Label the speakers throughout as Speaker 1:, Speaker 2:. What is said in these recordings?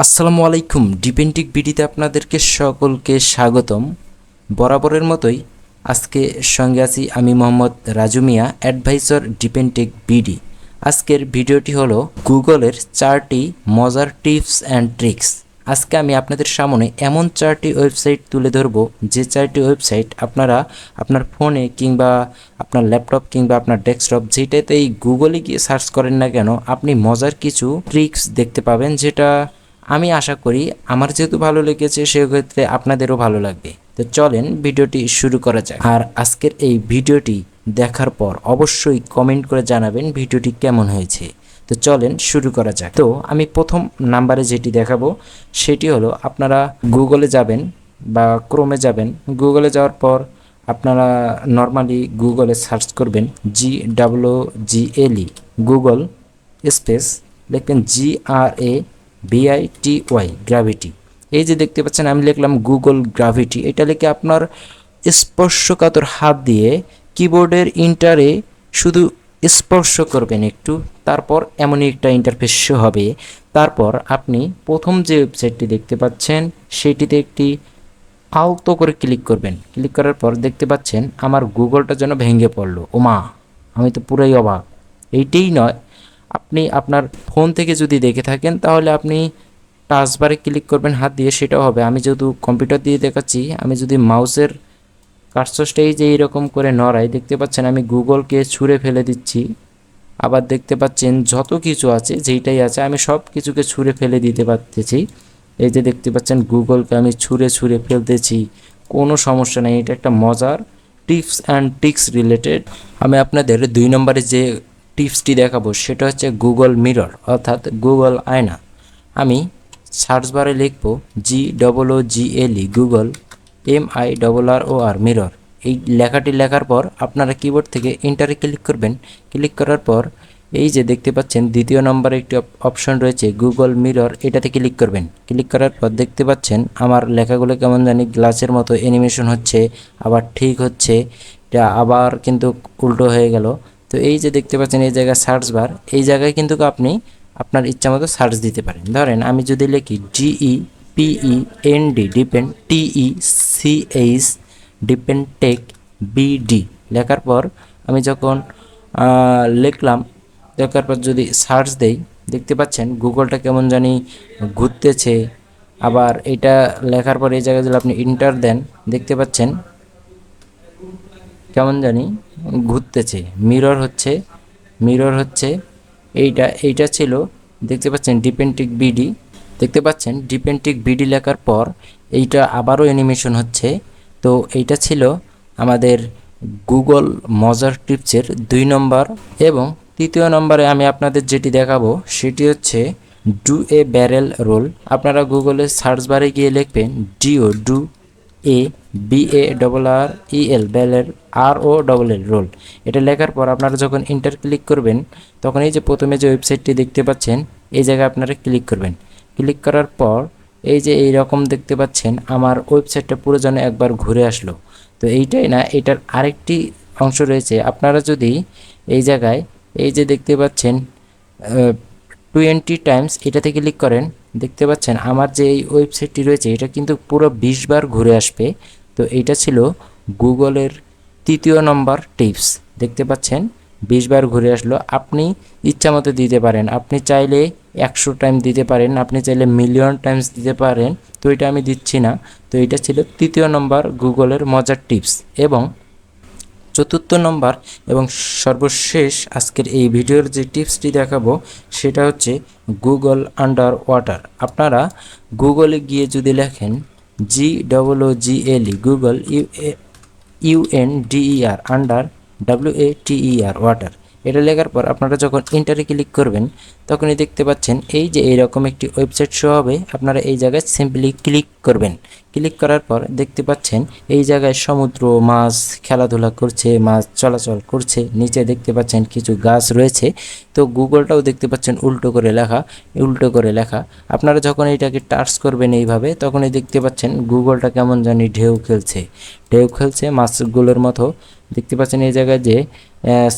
Speaker 1: আসসালামু আলাইকুম ডিপেন্টিক বিডিতে আপনাদেরকে সকলকে স্বাগতম। বরাবরের মতোই আজকে সঙ্গে আছি আমি Mohammad Raju Mia advisor depend tech BD আজকের ভিডিওটি হলো গুগলের চারটি মজার টিপস অ্যান্ড ট্রিক্স আজকে আমি আপনাদের সামনে এমন চারটি ওয়েবসাইট তুলে ধরব, যে চারটি ওয়েবসাইট আপনারা আপনার ফোনে কিংবা আপনার ল্যাপটপ কিংবা আপনার ডেস্কটপ যেটাতেই গুগলে গিয়ে সার্চ করেন না কেন, আপনি মজার কিছু ট্রিক্স দেখতে পাবেন, যেটা আমি আশা করি আমার যেহেতু ভালো লেগেছে, সেক্ষেত্রে আপনাদেরও ভালো লাগবে। তো চলেন ভিডিওটি শুরু করা যাক। আর আজকের এই ভিডিওটি দেখার পর অবশ্যই কমেন্ট করে জানাবেন ভিডিওটি কেমন হয়েছে। তো চলেন শুরু করা যাক। তো আমি প্রথম নাম্বারে যেটি দেখাবো, সেটি হলো আপনারা গুগলে যাবেন বা ক্রোমে যাবেন। গুগলে যাওয়ার পর আপনারা নর্মালি গুগলে সার্চ করবেন G W G L Google space লিখবেন G R A B I T Y gravity এই যে দেখতে পাচ্ছেন, আমি লিখলাম গুগল গ্র্যাভিটি এটা লিখে আপনার স্পর্শকাতর হাত দিয়ে কিবোর্ডের ইন্টারে শুধু স্পর্শ করবেন একটু, তারপর এমনই একটা ইন্টারফেস হবে। তারপর আপনি প্রথম যে ওয়েবসাইটটি দেখতে পাচ্ছেন, সেটিতে একটি আলতো করে ক্লিক করবেন। ক্লিক করার পর দেখতে পাচ্ছেন, আমার গুগলটা যেন ভেঙে পড়ল। ওমা, আমি তো পুরাই অবাক। এইটাই নয় আপনি আপনার ফোন থেকে যদি দেখে থাকেন, তাহলে আপনি টাচবারে ক্লিক করবেন, হাত দিয়ে সেটাও হবে। আমি যেহেতু কম্পিউটার দিয়ে দেখাচ্ছি, আমি যদি মাউসের কার্সসটাই যে এইরকম করে নড়াই, দেখতে পাচ্ছেন আমি গুগলকে ছুঁড়ে ফেলে দিচ্ছি। আবার দেখতে পাচ্ছেন যত কিছু আছে, যেইটাই আছে, আমি সব কিছুকে ছুঁড়ে ফেলে দিতে পারতেছি। এই যে দেখতে পাচ্ছেন গুগলকে আমি ছুঁড়ে ছুঁড়ে ফেলতেছি, কোনো সমস্যা নেই। এটা একটা মজার টিপস অ্যান্ড ট্রিক্স রিলেটেড। আমি আপনাদের দুই নম্বরে যে টিপসটি দেখাবো, সেটা হচ্ছে গুগল মিরর, অর্থাৎ গুগল আয়না। আমি সার্চ বারে লিখব G double O G L E Google M I double R O R mirror. এই লেখাটি লেখার পর আপনারা কিবোর্ড থেকে ইন্টারে ক্লিক করবেন। ক্লিক করার পর এই যে দেখতে পাচ্ছেন, দ্বিতীয় নম্বরে একটি অপশন রয়েছে, গুগল মিরর, এটাতে ক্লিক করবেন। ক্লিক করার পর দেখতে পাচ্ছেন, আমার লেখাগুলো কেমন জানি গ্লাসের মতো অ্যানিমেশন হচ্ছে, আবার ঠিক হচ্ছে, এটা আবার কিন্তু উল্টো হয়ে গেল। তো এই যে দেখতে পাচ্ছেন, এই জায়গায় সার্চ বার এই জায়গায় কিন্তু আপনি আপনার ইচ্ছা মতো সার্চ দিতে পারেন। ধরেন আমি যদি লিখি G E P E N D depend T E C H depend tech BD লেখার পর আমি যখন লিখলাম, লেখার পর যদি সার্চ দেই, দেখতে পাচ্ছেন গুগলটা কেমন জানি ঘুরতেছে। আবার এটা লেখার পর এই জায়গায় যদি আপনি ইন্টার দেন, দেখতে পাচ্ছেন কেমন জানি? ঘুরতেছে। মিরর হচ্ছে মিরর হচ্ছে, এইটা এইটা ছিল, দেখতে পাচ্ছেন ডিপেন্টিক বিডি দেখতে পাচ্ছেন ডিপেন্টিক বিডি লেখার পর এইটা আবারও অ্যানিমেশন হচ্ছে। তো এইটা ছিল আমাদের গুগল মজার টিপসের দুই নম্বর এবং তৃতীয় নম্বরে আমি আপনাদের যেটি দেখাবো, সেটি হচ্ছে ডু এ ব্যারেল রোল আপনারা গুগলে সার্চ বারে গিয়ে লিখবেন D O do A B A double R E L বেলের আর ও ডবল এল রোল এটা লেখার পর আপনারা যখন ইন্টার ক্লিক করবেন, তখন এই যে প্রথমে যে ওয়েবসাইটটি দেখতে পাচ্ছেন, এই জায়গায় আপনারা ক্লিক করবেন। ক্লিক করার পর এই যে এই রকম দেখতে পাচ্ছেন, আমার ওয়েবসাইটটা পুরো যেন একবার ঘুরে আসলো। তো এইটাই না, এটার আরেকটি অংশ রয়েছে। আপনারা যদি এই জায়গায় এই যে দেখতে পাচ্ছেন টোয়েন্টি টাইমস এটাতে ক্লিক করেন, দেখতে পাচ্ছেন আমার যে এই ওয়েবসাইটটি রয়েছে, এটা কিন্তু পুরো বিশ বার ঘুরে আসবে। তো এইটা ছিল গুগলের তৃতীয় নম্বর টিপস। দেখতে পাচ্ছেন, বিশ বার ঘুরে আসলো। আপনি ইচ্ছা মতো দিতে পারেন। আপনি চাইলে একশো টাইম দিতে পারেন, আপনি চাইলে মিলিয়ন টাইমস দিতে পারেন। তো এটা আমি দিচ্ছি না। তো এটা ছিল তৃতীয় নম্বর গুগলের মজার টিপস। এবং চতুর্থ নম্বর এবং সর্বশেষ আজকের এই ভিডিওর যে টিপসটি দেখাবো, সেটা হচ্ছে গুগল আন্ডার ওয়াটার। আপনারা গুগলে গিয়ে যদি লেখেন G O O G L E Google U N D E R under W A T E R water. এটা লেখার পর আপনারা যখন ইন্টারে ক্লিক করবেন, তখনই দেখতে পাচ্ছেন এই যে এইরকম একটি ওয়েবসাইট শো হবে, আপনারা এই জায়গায় সিম্পলি ক্লিক করবেন। ক্লিক করার পর দেখতে পাচ্ছেন এই জায়গায় সমুদ্র, মাছ, খেলাধুলা করছে, মাছ চলাচল করছে, নিচে দেখতে পাচ্ছেন কিছু গাছ রয়েছে। তো গুগলটাও দেখতে পাচ্ছেন উল্টো করে লেখা, উল্টো করে লেখা। আপনারা যখন এইটাকে টাচ করবেন এইভাবে, তখনই দেখতে পাচ্ছেন গুগলটা কেমন জানি ঢেউ খেলছে। ঢেউ খেলছে মাছগুলোর মতো। দেখতে পাচ্ছেন এই জায়গায় যে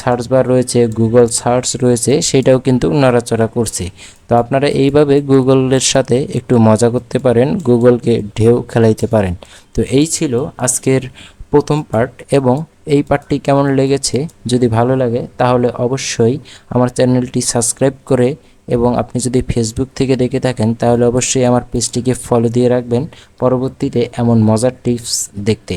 Speaker 1: সার্চ বার রয়েছে গুগল সার্চ রয়েছে, সেটাও কিন্তু নড়াচড়া করছে। তো আপনারা এইভাবে গুগলের সাথে একটু মজা করতে পারেন গুগলকে ঢেউ খেলাইতে পারেন। তো এই ছিল আজকের প্রথম পার্ট এবং এই পার্টটি কেমন লেগেছে? যদি ভালো লাগে, তাহলে অবশ্যই আমার চ্যানেলটি সাবস্ক্রাইব করে এবং আপনি যদি ফেসবুক থেকে দেখে থাকেন, তাহলে অবশ্যই আমার পেজটিকে ফলো দিয়ে রাখবেন। পরবর্তীতে এমন মজার টিপস দেখতে।